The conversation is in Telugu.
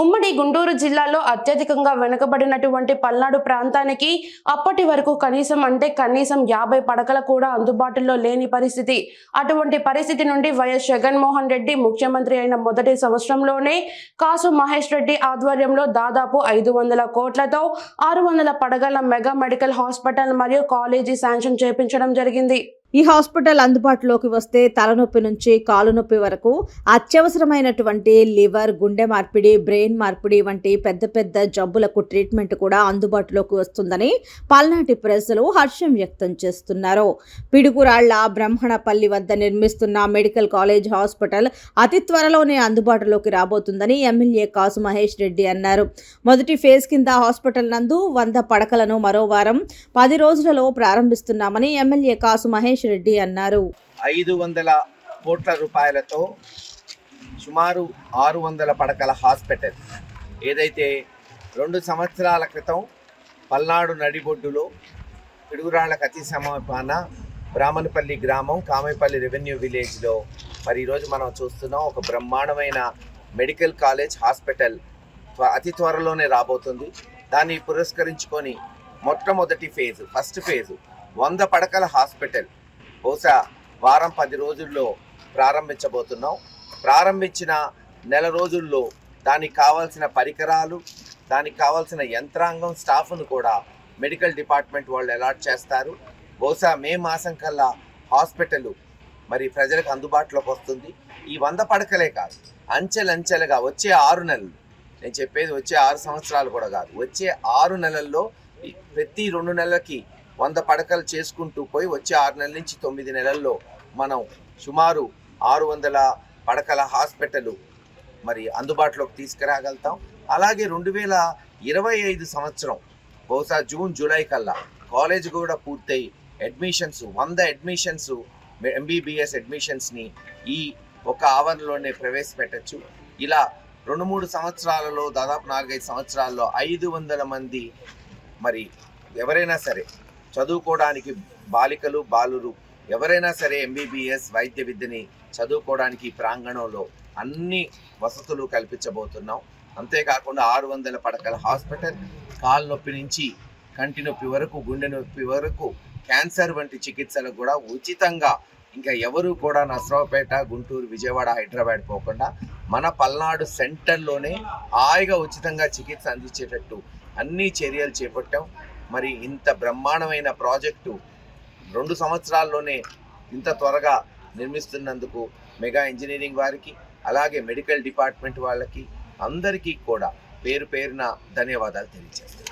ఉమ్మడి గుంటూరు జిల్లాలో అత్యధికంగా వెనుకబడినటువంటి పల్నాడు ప్రాంతానికి అప్పటి వరకు కనీసం అంటే కనీసం యాభై పడకలు కూడా అందుబాటులో లేని పరిస్థితి. అటువంటి పరిస్థితి నుండి వైఎస్ జగన్మోహన్ రెడ్డి ముఖ్యమంత్రి అయిన మొదటి సంవత్సరంలోనే కాసు మహేష్ రెడ్డి ఆధ్వర్యంలో దాదాపు ఐదు వందల కోట్లతో ఆరు వందల పడగల మెగా మెడికల్ హాస్పిటల్ మరియు కాలేజీ శాంక్షన్ చేపించడం జరిగింది. ఈ హాస్పిటల్ అందుబాటులోకి వస్తే తలనొప్పి నుంచి కాలు నొప్పి వరకు అత్యవసరమైనటువంటి లివర్ గుండె మార్పిడి బ్రెయిన్ మార్పిడి వంటి పెద్ద పెద్ద జబ్బులకు ట్రీట్మెంట్ కూడా అందుబాటులోకి వస్తుందని పల్నాటి ప్రజలు హర్షం వ్యక్తం చేస్తున్నారు. పిడుగురాళ్ళ బ్రహ్మణపల్లి వద్ద నిర్మిస్తున్న మెడికల్ కాలేజ్ హాస్పిటల్ అతి త్వరలోనే అందుబాటులోకి రాబోతుందని ఎమ్మెల్యే కాసు మహేష్ రెడ్డి అన్నారు. మొదటి ఫేజ్ కింద హాస్పిటల్ నందు వంద పడకలను మరో వారం పది రోజులలో ప్రారంభిస్తున్నామని ఎమ్మెల్యే కాసు మహేష్ రెడ్డి అన్నారు. ఐదు వందల కోట్ల రూపాయలతో సుమారు ఆరు వందల పడకల హాస్పిటల్. ఏదైతే రెండు సంవత్సరాల క్రితం పల్నాడు నడిబొడ్డులో పిడుగురాళ్ళకు అతి సమీపాన బ్రాహ్మణపల్లి గ్రామం కామేపల్లి రెవెన్యూ విలేజ్లో మరి ఈరోజు మనం చూస్తున్నాం ఒక బ్రహ్మాండమైన మెడికల్ కాలేజ్ హాస్పిటల్ త్వ- అతి త్వరలోనే రాబోతుంది. దాన్ని పురస్కరించుకొని మొట్టమొదటి ఫేజ్ ఫస్ట్ ఫేజ్ వంద పడకల హాస్పిటల్ బహుశా వారం పది రోజుల్లో ప్రారంభించబోతున్నాం. ప్రారంభించిన నెల రోజుల్లో దానికి కావాల్సిన పరికరాలు దానికి కావాల్సిన యంత్రాంగం స్టాఫ్ను కూడా మెడికల్ డిపార్ట్మెంట్ వాళ్ళు అలాట్ చేస్తారు. బహుశా మే మాసం కల్లా హాస్పిటల్ మరి ప్రజలకు అందుబాటులోకి వస్తుంది. ఈ వంద పడకలే కాదు అంచెలంచెలుగా వచ్చే ఆరు నెలలు. నేను చెప్పేది వచ్చే ఆరు సంవత్సరాలు కూడా కాదు వచ్చే ఆరు నెలల్లో ప్రతి రెండు నెలలకి వంద పడకలు చేసుకుంటూ పోయి వచ్చే ఆరు నెలల నుంచి తొమ్మిది నెలల్లో మనం సుమారు ఆరు వందల పడకల హాస్పిటల్ మరి అందుబాటులోకి తీసుకురాగలుగుతాం. అలాగే రెండు వేల ఇరవై ఐదు సంవత్సరం బహుశా జూన్ జూలై కల్లా కాలేజ్ కూడా పూర్తయి అడ్మిషన్స్ వంద అడ్మిషన్స్ ఎంబీబీఎస్ అడ్మిషన్స్ని ఈ ఒక ఆవరణలోనే ప్రవేశపెట్టచ్చు. ఇలా రెండు మూడు సంవత్సరాలలో దాదాపు నాలుగైదు సంవత్సరాల్లో ఐదు వందల మంది మరి ఎవరైనా సరే చదువుకోవడానికి బాలికలు బాలురు ఎవరైనా సరే ఎంబీబీఎస్ వైద్య విద్యని చదువుకోవడానికి ఈ ప్రాంగణంలో అన్ని వసతులు కల్పించబోతున్నాం. అంతేకాకుండా ఆరు వందల పడకల హాస్పిటల్ కాలు నొప్పి నుంచి కంటి నొప్పి వరకు గుండె నొప్పి వరకు క్యాన్సర్ వంటి చికిత్సలకు కూడా ఉచితంగా ఇంకా ఎవరు కూడా నసరావుపేట గుంటూరు విజయవాడ హైదరాబాద్ పోకుండా మన పల్నాడు సెంటర్లోనే హాయిగా ఉచితంగా చికిత్స అందించేటట్టు అన్ని చర్యలు చేపట్టాం. మరి ఇంత బ్రహ్మాండమైన ప్రాజెక్టు రెండు సంవత్సరాల్లోనే ఇంత త్వరగా నిర్మిస్తున్నందుకు మెగా ఇంజనీరింగ్ వారికి అలాగే మెడికల్ డిపార్ట్మెంట్ వాళ్ళకి అందరికీ కూడా పేరు పేరున ధన్యవాదాలు తెలియజేస్తాను